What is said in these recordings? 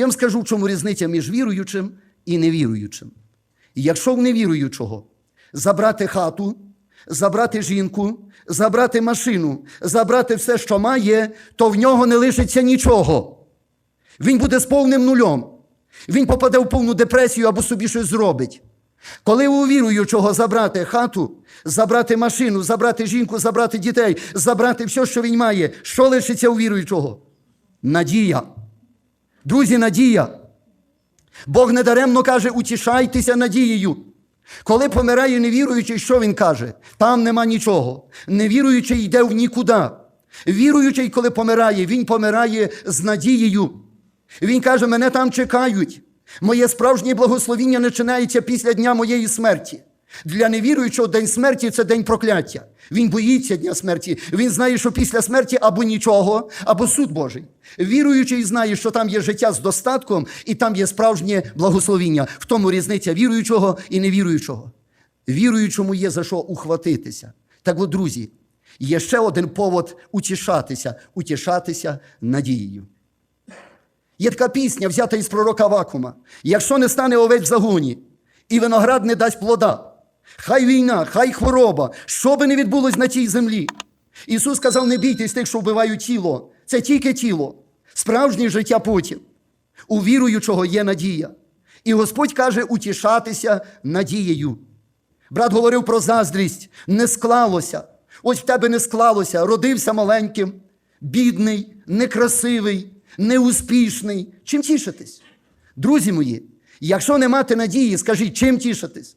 Я вам скажу, в чому різниця між віруючим і невіруючим. Якщо в невіруючого забрати хату, забрати жінку, забрати машину, забрати все, що має, то в нього не лишиться нічого. Він буде з повним нульом. Він попаде в повну депресію або собі щось зробить. Коли у віруючого забрати хату, забрати машину, забрати жінку, забрати дітей, забрати все, що він має, що лишиться у віруючого? Надія. Друзі, надія. Бог недаремно каже, утішайтеся надією. Коли помирає невіруючий, що він каже? Там нема нічого. Невіруючий йде в нікуди. Віруючий, коли помирає, він помирає з надією. Він каже, мене там чекають. Моє справжнє благословіння починається після дня моєї смерті. Для невіруючого день смерті це день прокляття. Він боїться дня смерті. Він знає, що після смерті або нічого, або суд Божий. Віруючий знає, що там є життя з достатком і там є справжнє благословіння. В тому різниця віруючого і невіруючого. Віруючому є за що ухватитися. Так от, друзі, є ще один повод утішатися, утішатися надією. Є така пісня, взята із пророка Вакума. Якщо не стане овець в загоні, і виноград не дасть плода, хай війна, хай хвороба, що би не відбулось на цій землі. Ісус сказав: не бійтесь тих, що вбивають тіло. Це тільки тіло, справжнє життя потім. У віруючого є надія. І Господь каже утішатися надією. Брат говорив про заздрість, не склалося. Ось в тебе не склалося, родився маленьким, бідний, некрасивий, неуспішний. Чим тішитись? Друзі мої, якщо не мати надії, скажіть, чим тішитись?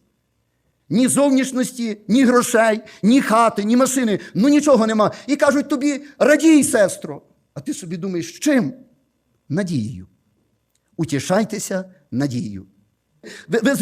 Ні зовнішності, ні грошей, ні хати, ні машини, ну нічого нема. І кажуть тобі, радій, сестро. А ти собі думаєш, чим? Надією. Утішайтеся надією. Ви, ви